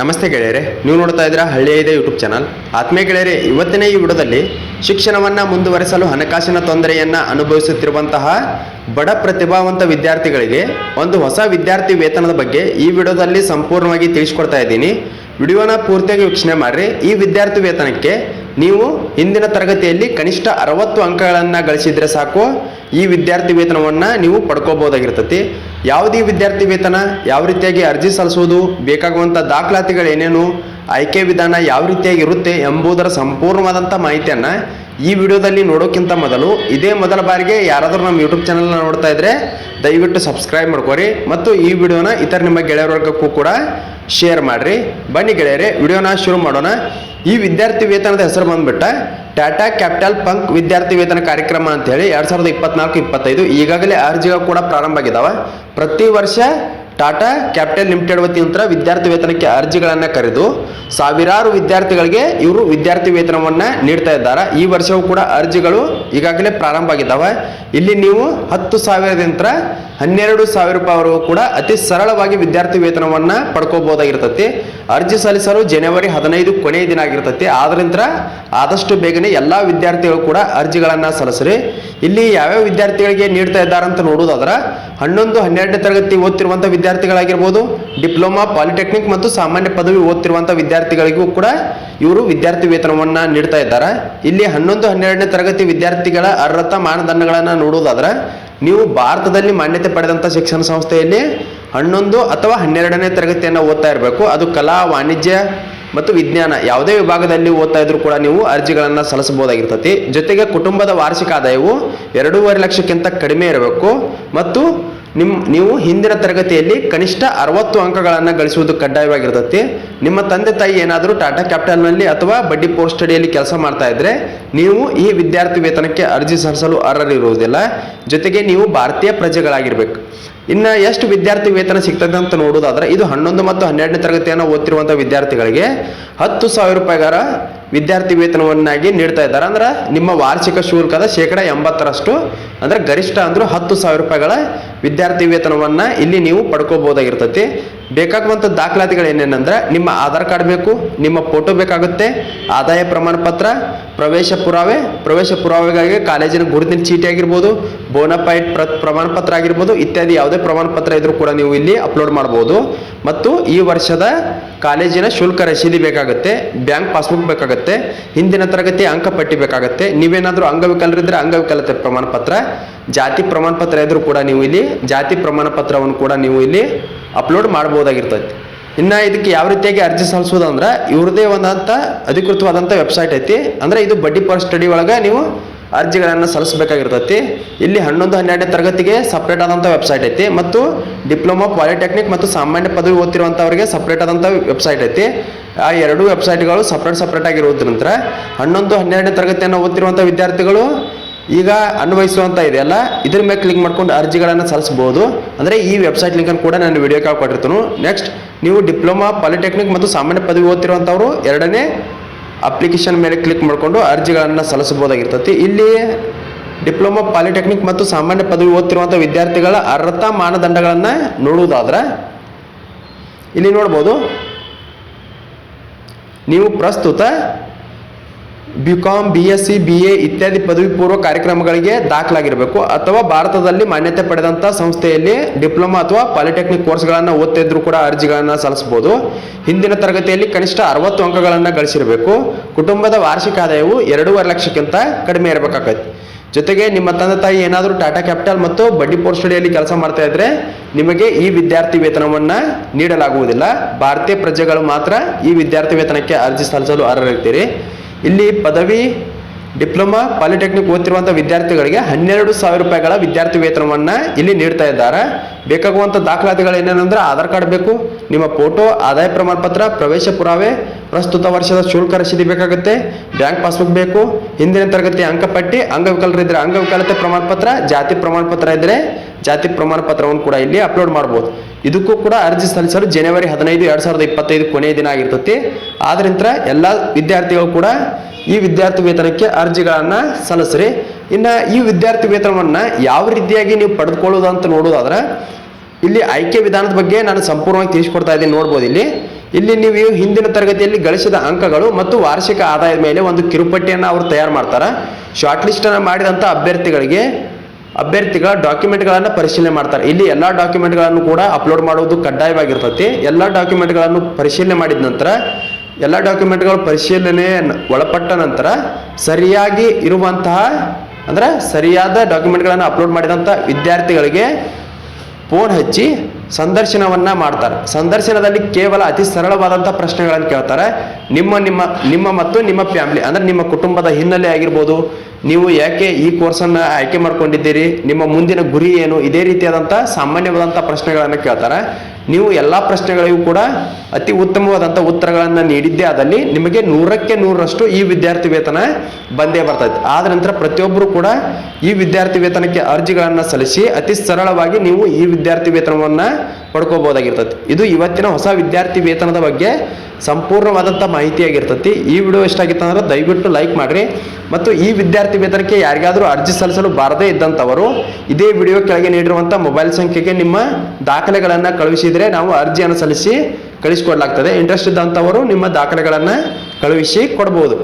ನಮಸ್ತೆ ಗೆಳೆಯರೆ, ನೀವು ನೋಡ್ತಾ ಇದ್ದೀರಾ ಹಳ್ಳಿಯ ಇದೆ ಯೂಟ್ಯೂಬ್ ಚಾನಲ್ ಆತ್ಮೀಯ ಗೆಳೆಯರೆ, ಇವತ್ತಿನ ಈ ವಿಡಿಯೋದಲ್ಲಿ ಶಿಕ್ಷಣವನ್ನು ಮುಂದುವರೆಸಲು ಹಣಕಾಸಿನ ತೊಂದರೆಯನ್ನು ಅನುಭವಿಸುತ್ತಿರುವಂತಹ ಬಡ ಪ್ರತಿಭಾವಂತ ವಿದ್ಯಾರ್ಥಿಗಳಿಗೆ ಒಂದು ಹೊಸ ವಿದ್ಯಾರ್ಥಿ ವೇತನದ ಬಗ್ಗೆ ಈ ವಿಡಿಯೋದಲ್ಲಿ ಸಂಪೂರ್ಣವಾಗಿ ತಿಳಿಸ್ಕೊಡ್ತಾ ಇದ್ದೀನಿ. ವಿಡಿಯೋನ ಪೂರ್ತಿಯಾಗಿ ವೀಕ್ಷಣೆ ಮಾಡಿರಿ. ಈ ವಿದ್ಯಾರ್ಥಿ ವೇತನಕ್ಕೆ ನೀವು ಹಿಂದಿನ ತರಗತಿಯಲ್ಲಿ ಕನಿಷ್ಠ ಅರವತ್ತು ಅಂಕಗಳನ್ನು ಗಳಿಸಿದರೆ ಸಾಕು. ಈ ವಿದ್ಯಾರ್ಥಿ ವೇತನವನ್ನು ನೀವು ಪಡ್ಕೋಬೋದಾಗಿರ್ತತಿ ಯಾವುದೇ ವಿದ್ಯಾರ್ಥಿ ವೇತನ? ಯಾವ ರೀತಿಯಾಗಿ ಅರ್ಜಿ ಸಲ್ಲಿಸುವುದು? ಬೇಕಾಗುವಂಥ ದಾಖಲಾತಿಗಳು ಏನೇನು? ಆಯ್ಕೆ ವಿಧಾನ ಯಾವ ರೀತಿಯಾಗಿ ಇರುತ್ತೆ ಎಂಬುದರ ಸಂಪೂರ್ಣವಾದಂಥ ಮಾಹಿತಿಯನ್ನು ಈ ವಿಡಿಯೋದಲ್ಲಿ ನೋಡೋಕ್ಕಿಂತ ಮೊದಲು ಇದೇ ಮೊದಲ ಬಾರಿಗೆ ಯಾರಾದರೂ ನಮ್ಮ ಯೂಟ್ಯೂಬ್ ಚಾನಲ್ನ ನೋಡ್ತಾ ಇದ್ರೆ ದಯವಿಟ್ಟು ಸಬ್ಸ್ಕ್ರೈಬ್ ಮಾಡ್ಕೊರಿ ಮತ್ತು ಈ ವಿಡಿಯೋನ ಇತರ ನಿಮ್ಮ ಗೆಳೆಯರವರ್ಗಕ್ಕೂ ಕೂಡ ಶೇರ್ ಮಾಡಿರಿ. ಬನ್ನಿ ಗೆಳೆಯರೆ, ವಿಡಿಯೋನ ಶುರು ಮಾಡೋಣ. ಈ ವಿದ್ಯಾರ್ಥಿ ವೇತನದ ಹೆಸರು ಬಂದ್ಬಿಟ್ಟ ಟಾಟಾ ಕ್ಯಾಪಿಟಲ್ ಪಂಕ್ ವಿದ್ಯಾರ್ಥಿ ವೇತನ ಕಾರ್ಯಕ್ರಮ ಅಂತ ಹೇಳಿ ಎರಡ್ ಸಾವಿರದ ಇಪ್ಪತ್ನಾಲ್ಕು ಈಗಾಗಲೇ ಅರ್ಜಿಗಳು ಕೂಡ ಪ್ರಾರಂಭ ಆಗಿದಾವ. ಪ್ರತಿ ವರ್ಷ ಟಾಟಾ ಕ್ಯಾಪಿಟಲ್ ಲಿಮಿಟೆಡ್ ವತಿಯಿಂದ ವಿದ್ಯಾರ್ಥಿ ವೇತನಕ್ಕೆ ಅರ್ಜಿಗಳನ್ನು ಕರೆದು ಸಾವಿರಾರು ವಿದ್ಯಾರ್ಥಿಗಳಿಗೆ ಇವರು ವಿದ್ಯಾರ್ಥಿ ವೇತನವನ್ನು ನೀಡ್ತಾ ಇದ್ದಾರೆ. ಈ ವರ್ಷವೂ ಕೂಡ ಅರ್ಜಿಗಳು ಈಗಾಗಲೇ ಪ್ರಾರಂಭ ಆಗಿದ್ದಾವೆ. ಇಲ್ಲಿ ನೀವು ಹತ್ತು ಸಾವಿರದಿಂದ ಹನ್ನೆರಡು ಸಾವಿರ ರೂಪಾಯಿವರೆಗೂ ಕೂಡ ಅತಿ ಸರಳವಾಗಿ ವಿದ್ಯಾರ್ಥಿ ವೇತನವನ್ನು ಪಡ್ಕೋಬಹುದಾಗಿರ್ತತಿ. ಅರ್ಜಿ ಸಲ್ಲಿಸಲು ಜನವರಿ ಹದಿನೈದು ಕೊನೆಯ ದಿನ ಆಗಿರ್ತತಿ. ಆದ್ರಿಂದ ಆದಷ್ಟು ಬೇಗನೆ ಎಲ್ಲ ವಿದ್ಯಾರ್ಥಿಗಳು ಕೂಡ ಅರ್ಜಿಗಳನ್ನು ಸಲ್ಲಿಸ್ರಿ. ಇಲ್ಲಿ ಯಾವ್ಯಾವ ವಿದ್ಯಾರ್ಥಿಗಳಿಗೆ ನೀಡ್ತಾ ಇದ್ದಾರೆ ಅಂತ ನೋಡೋದಾದ್ರೆ ಹನ್ನೊಂದು, ಹನ್ನೆರಡನೇ ತರಗತಿ ಓದ್ತಿರುವಂಥ ವಿದ್ಯಾರ್ಥಿಗಳಾಗಿರ್ಬೋದು, ಡಿಪ್ಲೊಮಾ, ಪಾಲಿಟೆಕ್ನಿಕ್ ಮತ್ತು ಸಾಮಾನ್ಯ ಪದವಿ ಓದ್ತಿರುವಂಥ ವಿದ್ಯಾರ್ಥಿಗಳಿಗೂ ಕೂಡ ಇವರು ವಿದ್ಯಾರ್ಥಿ ವೇತನವನ್ನು ನೀಡ್ತಾ ಇದ್ದಾರೆ. ಇಲ್ಲಿ ಹನ್ನೊಂದು, ಹನ್ನೆರಡನೇ ತರಗತಿ ವಿದ್ಯಾರ್ಥಿಗಳ ಅರ್ಹತಾ ಮಾನದಂಡಗಳನ್ನು ನೋಡುವುದಾದ್ರೆ ನೀವು ಭಾರತದಲ್ಲಿ ಮಾನ್ಯತೆ ಪಡೆದಂಥ ಶಿಕ್ಷಣ ಸಂಸ್ಥೆಯಲ್ಲಿ ಹನ್ನೊಂದು ಅಥವಾ ಹನ್ನೆರಡನೇ ತರಗತಿಯನ್ನು ಓದ್ತಾ ಇರಬೇಕು. ಅದು ಕಲಾ, ವಾಣಿಜ್ಯ ಮತ್ತು ವಿಜ್ಞಾನ ಯಾವುದೇ ವಿಭಾಗದಲ್ಲಿ ಓದ್ತಾ ಇದ್ರೂ ಕೂಡ ನೀವು ಅರ್ಜಿಗಳನ್ನು ಸಲ್ಲಿಸಬಹುದಾಗಿರ್ತತಿ. ಜೊತೆಗೆ ಕುಟುಂಬದ ವಾರ್ಷಿಕ ಆದಾಯವು ಎರಡೂವರೆ ಲಕ್ಷಕ್ಕಿಂತ ಕಡಿಮೆ ಇರಬೇಕು. ಮತ್ತು ನಿಮ್ಮ ನೀವು ಹಿಂದಿನ ತರಗತಿಯಲ್ಲಿ ಕನಿಷ್ಠ ಅರವತ್ತು ಅಂಕಗಳನ್ನು ಗಳಿಸುವುದು ಕಡ್ಡಾಯವಾಗಿರ್ತತಿ ನಿಮ್ಮ ತಂದೆ ತಾಯಿ ಏನಾದರೂ ಟಾಟಾ ಕ್ಯಾಪಿಟಲ್ನಲ್ಲಿ ಅಥವಾ ಬಡ್ಡಿ ಪೋಸ್ಟ್ ಅಡಿಯಲ್ಲಿ ಕೆಲಸ ಮಾಡ್ತಾ ಇದ್ರೆ ನೀವು ಈ ವಿದ್ಯಾರ್ಥಿ ವೇತನಕ್ಕೆ ಅರ್ಜಿ ಸಲ್ಲಿಸಲು ಅರ್ಹರಿರುವುದಿಲ್ಲ. ಜೊತೆಗೆ ನೀವು ಭಾರತೀಯ ಪ್ರಜೆಗಳಾಗಿರ್ಬೇಕು. ಇನ್ನು ಎಷ್ಟು ವಿದ್ಯಾರ್ಥಿ ವೇತನ ಸಿಗ್ತದೆ ಅಂತ ನೋಡೋದಾದ್ರೆ ಇದು ಹನ್ನೊಂದು ಮತ್ತು ಹನ್ನೆರಡನೇ ತರಗತಿಯನ್ನು ಓದ್ತಿರುವಂಥ ವಿದ್ಯಾರ್ಥಿಗಳಿಗೆ ಹತ್ತು ಸಾವಿರ ರೂಪಾಯಿಗಾರ ವಿದ್ಯಾರ್ಥಿ ವೇತನವನ್ನಾಗಿ ನೀಡ್ತಾ ಇದ್ದಾರೆ. ಅಂದ್ರೆ ನಿಮ್ಮ ವಾರ್ಷಿಕ ಶುಲ್ಕದ ಶೇಕಡ ಎಂಬತ್ತರಷ್ಟು, ಅಂದ್ರೆ ಗರಿಷ್ಠ ಅಂದರೂ ಹತ್ತು ಸಾವಿರ ರೂಪಾಯಿಗಳ ವಿದ್ಯಾರ್ಥಿ ವೇತನವನ್ನ ಇಲ್ಲಿ ನೀವು ಪಡ್ಕೋಬಹುದಾಗಿರ್ತತಿ. ಬೇಕಾಗುವಂಥ ದಾಖಲಾತಿಗಳು ಏನೇನಂದ್ರೆ ನಿಮ್ಮ ಆಧಾರ್ ಕಾರ್ಡ್ ಬೇಕು, ನಿಮ್ಮ ಫೋಟೋ ಬೇಕಾಗುತ್ತೆ, ಆದಾಯ ಪ್ರಮಾಣ ಪತ್ರ ಪ್ರವೇಶ ಪುರಾವೆ, ಪ್ರವೇಶ ಪುರಾವೆಗಾಗಿ ಕಾಲೇಜಿನ ಗುರುತಿನ ಚೀಟಿ ಆಗಿರ್ಬೋದು ಬೋನಫೈಡ್ ಪ್ರ ಪ್ರಮಾಣ ಪತ್ರ ಆಗಿರ್ಬೋದು, ಇತ್ಯಾದಿ ಯಾವುದೇ ಪ್ರಮಾಣ ಪತ್ರ ಇದ್ರೂ ಕೂಡ ನೀವು ಇಲ್ಲಿ ಅಪ್ಲೋಡ್ ಮಾಡ್ಬೋದು. ಮತ್ತು ಈ ವರ್ಷದ ಕಾಲೇಜಿನ ಶುಲ್ಕ ರಸೀದಿ ಬೇಕಾಗುತ್ತೆ ಬ್ಯಾಂಕ್ ಪಾಸ್ಬುಕ್ ಬೇಕಾಗುತ್ತೆ, ಹಿಂದಿನ ತರಗತಿ ಅಂಕಪಟ್ಟಿ ಬೇಕಾಗುತ್ತೆ, ನೀವೇನಾದರೂ ಅಂಗವಿಕಲರಿದ್ದರೆ ಅಂಗವಿಕಲತೆ ಪ್ರಮಾಣ ಪತ್ರ ಜಾತಿ ಪ್ರಮಾಣ ಪತ್ರ ಇದ್ರೂ ಕೂಡ ನೀವು ಇಲ್ಲಿ, ಜಾತಿ ಪ್ರಮಾಣ ಪತ್ರವನ್ನು ಕೂಡ ನೀವು ಇಲ್ಲಿ ಅಪ್ಲೋಡ್ ಮಾಡ್ಬೋದಾಗಿರ್ತೈತಿ ಇನ್ನು ಇದಕ್ಕೆ ಯಾವ ರೀತಿಯಾಗಿ ಅರ್ಜಿ ಸಲ್ಲಿಸೋದು ಅಂದ್ರೆ ಇವ್ರದೇ ಒಂದಂತ ಅಧಿಕೃತವಾದಂಥ ವೆಬ್ಸೈಟ್ ಐತಿ. ಅಂದ್ರೆ ಇದು ಬಡ್ಡಿ ಪರ್ ಸ್ಟಡಿ ಒಳಗೆ ನೀವು ಅರ್ಜಿಗಳನ್ನು ಸಲ್ಲಿಸಬೇಕಾಗಿರ್ತೈತಿ. ಇಲ್ಲಿ ಹನ್ನೊಂದು, ಹನ್ನೆರಡನೇ ತರಗತಿಗೆ ಸಪ್ರೇಟ್ ಆದಂಥ ವೆಬ್ಸೈಟ್ ಐತಿ. ಮತ್ತು ಡಿಪ್ಲೊಮಾ ಪಾಲಿಟೆಕ್ನಿಕ್ ಮತ್ತು ಸಾಮಾನ್ಯ ಪದವಿ ಓದ್ತಿರುವಂಥವ್ರಿಗೆ ಸಪ್ರೇಟ್ ಆದಂಥ ವೆಬ್ಸೈಟ್ ಐತಿ. ಆ ಎರಡು ವೆಬ್ಸೈಟ್ಗಳು ಸಪ್ರೇಟ್ ಸಪ್ರೇಟ್ ನಂತರ ಹನ್ನೊಂದು, ಹನ್ನೆರಡನೇ ತರಗತಿಯನ್ನು ಓದ್ತಿರುವಂಥ ವಿದ್ಯಾರ್ಥಿಗಳು ಈಗ ಅನ್ವಯಿಸುವಂತ ಇದೆಯಲ್ಲ ಇದ್ರ ಮೇಲೆ ಕ್ಲಿಕ್ ಮಾಡ್ಕೊಂಡು ಅರ್ಜಿಗಳನ್ನು ಸಲ್ಲಿಸಬಹುದು. ಅಂದ್ರೆ ಈ ವೆಬ್ಸೈಟ್ ಲಿಂಕನ್ನು ಕೂಡ ನಾನು ವಿಡಿಯೋ ಕಾಲ್ ಕೊಟ್ಟಿರ್ತೀನಿ. ನೆಕ್ಸ್ಟ್ ನೀವು ಡಿಪ್ಲೊಮಾ ಪಾಲಿಟೆಕ್ನಿಕ್ ಮತ್ತು ಸಾಮಾನ್ಯ ಪದವಿ ಓದ್ತಿರುವಂಥವ್ರು ಎರಡನೇ ಅಪ್ಲಿಕೇಶನ್ ಮೇಲೆ ಕ್ಲಿಕ್ ಮಾಡಿಕೊಂಡು ಅರ್ಜಿಗಳನ್ನು ಸಲ್ಲಿಸಬಹುದಾಗಿರ್ತತಿ. ಇಲ್ಲಿ ಡಿಪ್ಲೊಮಾ ಪಾಲಿಟೆಕ್ನಿಕ್ ಮತ್ತು ಸಾಮಾನ್ಯ ಪದವಿ ಓದ್ತಿರುವಂಥ ವಿದ್ಯಾರ್ಥಿಗಳ ಅರ್ಹತಾ ಮಾನದಂಡಗಳನ್ನು ನೋಡುವುದಾದ್ರೆ, ಇಲ್ಲಿ ನೋಡ್ಬೋದು, ನೀವು ಪ್ರಸ್ತುತ B com B S C B A ಇತ್ಯಾದಿ ಪದವಿ ಪೂರ್ವ ಕಾರ್ಯಕ್ರಮಗಳಿಗೆ ದಾಖಲಾಗಿರಬೇಕು. ಅಥವಾ ಭಾರತದಲ್ಲಿ ಮಾನ್ಯತೆ ಪಡೆದಂಥ ಸಂಸ್ಥೆಯಲ್ಲಿ ಡಿಪ್ಲೊಮಾ ಅಥವಾ ಪಾಲಿಟೆಕ್ನಿಕ್ ಕೋರ್ಸ್ಗಳನ್ನು ಓದ್ತಿದ್ರು ಕೂಡ ಅರ್ಜಿಗಳನ್ನು ಸಲ್ಲಿಸಬಹುದು. ಹಿಂದಿನ ತರಗತಿಯಲ್ಲಿ ಕನಿಷ್ಠ ಅರವತ್ತು ಅಂಕಗಳನ್ನು ಗಳಿಸಿರಬೇಕು. ಕುಟುಂಬದ ವಾರ್ಷಿಕ ಆದಾಯವು ಎರಡೂವರೆ ಲಕ್ಷಕ್ಕಿಂತ ಕಡಿಮೆ ಇರಬೇಕಾಗತ್ತೆ. ಜೊತೆಗೆ ನಿಮ್ಮ ತಂದೆ ತಾಯಿ ಏನಾದರೂ ಟಾಟಾ ಕ್ಯಾಪಿಟಲ್ ಮತ್ತು ಬಡ್ಡಿ ಪೋಸ್ಟ್ ಸ್ಟಡಿಯಲ್ಲಿ ಕೆಲಸ ಮಾಡ್ತಾ ಇದ್ರೆ ನಿಮಗೆ ಈ ವಿದ್ಯಾರ್ಥಿ ವೇತನವನ್ನು ನೀಡಲಾಗುವುದಿಲ್ಲ. ಭಾರತೀಯ ಪ್ರಜೆಗಳು ಮಾತ್ರ ಈ ವಿದ್ಯಾರ್ಥಿ ವೇತನಕ್ಕೆ ಅರ್ಜಿ ಸಲ್ಲಿಸಲು ಅರ್ಹರಿರ್ತೀರಿ ಇಲ್ಲಿ ಪದವಿ ಡಿಪ್ಲೊಮಾ, ಪಾಲಿಟೆಕ್ನಿಕ್ ಓದ್ತಿರುವಂಥ ವಿದ್ಯಾರ್ಥಿಗಳಿಗೆ ಹನ್ನೆರಡು ಸಾವಿರ ರೂಪಾಯಿಗಳ ವಿದ್ಯಾರ್ಥಿ ವೇತನವನ್ನು ಇಲ್ಲಿ ನೀಡ್ತಾ ಇದ್ದಾರೆ. ಬೇಕಾಗುವಂಥ ದಾಖಲಾತಿಗಳು ಏನೇನಂದ್ರೆ ಆಧಾರ್ ಕಾರ್ಡ್ ಬೇಕು, ನಿಮ್ಮ ಫೋಟೋ, ಆದಾಯ ಪ್ರಮಾಣ ಪತ್ರ ಪ್ರವೇಶ ಪುರಾವೆ, ಪ್ರಸ್ತುತ ವರ್ಷದ ಶುಲ್ಕ ರಸೀದಿ ಬೇಕಾಗುತ್ತೆ, ಬ್ಯಾಂಕ್ ಪಾಸ್ಬುಕ್ ಬೇಕು, ಹಿಂದಿನ ತರಗತಿ ಅಂಕಪಟ್ಟಿ ಅಂಗವಿಕಲರಿದ್ದರೆ ಅಂಗವಿಕಲತೆ ಪ್ರಮಾಣ ಪತ್ರ ಜಾತಿ ಪ್ರಮಾಣ ಪತ್ರ ಇದ್ದರೆ ಜಾತಿ ಪ್ರಮಾಣ ಪತ್ರವನ್ನು ಕೂಡ ಇಲ್ಲಿ ಅಪ್ಲೋಡ್ ಮಾಡ್ಬೋದು. ಇದಕ್ಕೂ ಕೂಡ ಅರ್ಜಿ ಸಲ್ಲಿಸಲು ಜನವರಿ ಹದಿನೈದು, ಎರಡು ಸಾವಿರದ ಇಪ್ಪತ್ತೈದು ಕೊನೆಯ ದಿನ ಆಗಿರ್ತತಿ. ಆದ್ರಿಂದ ಎಲ್ಲ ವಿದ್ಯಾರ್ಥಿಗಳು ಕೂಡ ಈ ವಿದ್ಯಾರ್ಥಿ ವೇತನಕ್ಕೆ ಅರ್ಜಿಗಳನ್ನು ಸಲ್ಲಿಸ್ರಿ. ಇನ್ನು ಈ ವಿದ್ಯಾರ್ಥಿ ವೇತನವನ್ನು ಯಾವ ರೀತಿಯಾಗಿ ನೀವು ಪಡೆದುಕೊಳ್ಳೋದು ಅಂತ ನೋಡೋದಾದ್ರೆ, ಇಲ್ಲಿ ಆಯ್ಕೆ ವಿಧಾನದ ಬಗ್ಗೆ ನಾನು ಸಂಪೂರ್ಣವಾಗಿ ತಿಳಿಸ್ಕೊಡ್ತಾ ಇದ್ದೀನಿ, ನೋಡ್ಬೋದು ಇಲ್ಲಿ. ಇಲ್ಲಿ ನೀವು ಹಿಂದಿನ ತರಗತಿಯಲ್ಲಿ ಗಳಿಸಿದ ಅಂಕಗಳು ಮತ್ತು ವಾರ್ಷಿಕ ಆದಾಯದ ಮೇಲೆ ಒಂದು ಕಿರುಪಟ್ಟಿಯನ್ನು ಅವರು ತಯಾರು ಮಾಡ್ತಾರೆ. ಶಾರ್ಟ್ ಲಿಸ್ಟನ್ನು ಮಾಡಿದಂಥ ಅಭ್ಯರ್ಥಿಗಳಿಗೆ, ಅಭ್ಯರ್ಥಿಗಳ ಡಾಕ್ಯುಮೆಂಟ್ಗಳನ್ನು ಪರಿಶೀಲನೆ ಮಾಡ್ತಾರೆ. ಇಲ್ಲಿ ಎಲ್ಲ ಡಾಕ್ಯುಮೆಂಟ್ಗಳನ್ನು ಕೂಡ ಅಪ್ಲೋಡ್ ಮಾಡುವುದು ಕಡ್ಡಾಯವಾಗಿರ್ತೈತಿ. ಎಲ್ಲ ಡಾಕ್ಯುಮೆಂಟ್ಗಳನ್ನು ಪರಿಶೀಲನೆ ಮಾಡಿದ ನಂತರ ಎಲ್ಲ ಡಾಕ್ಯುಮೆಂಟ್ಗಳು ಪರಿಶೀಲನೆ ಒಳಪಟ್ಟ ನಂತರ ಸರಿಯಾಗಿ ಇರುವಂತಹ, ಅಂದ್ರೆ ಸರಿಯಾದ ಡಾಕ್ಯುಮೆಂಟ್ಗಳನ್ನು ಅಪ್ಲೋಡ್ ಮಾಡಿದಂಥ ವಿದ್ಯಾರ್ಥಿಗಳಿಗೆ ಫೋನ್ ಹಚ್ಚಿ ಸಂದರ್ಶನವನ್ನು ಮಾಡ್ತಾರೆ. ಸಂದರ್ಶನದಲ್ಲಿ ಕೇವಲ ಅತಿ ಸರಳವಾದಂಥ ಪ್ರಶ್ನೆಗಳನ್ನು ಕೇಳ್ತಾರೆ. ನಿಮ್ಮ ನಿಮ್ಮ ನಿಮ್ಮ ಮತ್ತು ನಿಮ್ಮ ಫ್ಯಾಮಿಲಿ ಅಂದ್ರೆ ನಿಮ್ಮ ಕುಟುಂಬದ ಹಿನ್ನೆಲೆ ಆಗಿರ್ಬೋದು, ನೀವು ಯಾಕೆ ಈ ಕೋರ್ಸನ್ನು ಆಯ್ಕೆ ಮಾಡ್ಕೊಂಡಿದ್ದೀರಿ, ನಿಮ್ಮ ಮುಂದಿನ ಗುರಿ ಏನು, ಇದೇ ರೀತಿಯಾದಂಥ ಸಾಮಾನ್ಯವಾದಂಥ ಪ್ರಶ್ನೆಗಳನ್ನು ಕೇಳ್ತಾರೆ. ನೀವು ಎಲ್ಲ ಪ್ರಶ್ನೆಗಳಿಗೂ ಕೂಡ ಅತಿ ಉತ್ತಮವಾದಂಥ ಉತ್ತರಗಳನ್ನು ನೀಡಿದ್ದೇ ಆದಲ್ಲಿ ನಿಮಗೆ ನೂರಕ್ಕೆ ನೂರರಷ್ಟು ಈ ವಿದ್ಯಾರ್ಥಿ ವೇತನ ಬಂದೇ ಬರ್ತೈತೆ. ಆದ ನಂತರ ಪ್ರತಿಯೊಬ್ಬರು ಕೂಡ ಈ ವಿದ್ಯಾರ್ಥಿ ವೇತನಕ್ಕೆ ಅರ್ಜಿಗಳನ್ನು ಸಲ್ಲಿಸಿ ಅತಿ ಸರಳವಾಗಿ ನೀವು ಈ ವಿದ್ಯಾರ್ಥಿ ವೇತನವನ್ನು ಪಡ್ಕೋಬಹುದಾಗಿರ್ತೈತಿ. ಇದು ಇವತ್ತಿನ ಹೊಸ ವಿದ್ಯಾರ್ಥಿ ವೇತನದ ಬಗ್ಗೆ ಸಂಪೂರ್ಣವಾದಂಥ ಮಾಹಿತಿಯಾಗಿರ್ತತಿ. ಈ ವಿಡಿಯೋ ಇಷ್ಟ ಅಂದ್ರೆ ದಯವಿಟ್ಟು ಲೈಕ್ ಮಾಡಿರಿ ಮತ್ತು ಈ ವಿದ್ಯಾರ್ಥಿ ವೇತನಕ್ಕೆ ಯಾರಿಗಾದರೂ ಅರ್ಜಿ ಸಲ್ಲಿಸಲು ಬಾರದೇ ಇದ್ದಂಥವರು ಇದೇ ವಿಡಿಯೋ ಕೆಳಗೆ ನೀಡಿರುವಂಥ ಮೊಬೈಲ್ ಸಂಖ್ಯೆಗೆ ನಿಮ್ಮ ದಾಖಲೆಗಳನ್ನು ಕಳುಹಿಸಿದರೆ ನಾವು ಅರ್ಜಿಯನ್ನು ಸಲ್ಲಿಸಿ ಕಳಿಸಿಕೊಡ್ಲಾಗ್ತದೆ. ಇಂಟ್ರೆಸ್ಟ್ ಇದ್ದಂಥವರು ನಿಮ್ಮ ದಾಖಲೆಗಳನ್ನು ಕಳುಹಿಸಿ ಕೊಡ್ಬೋದು.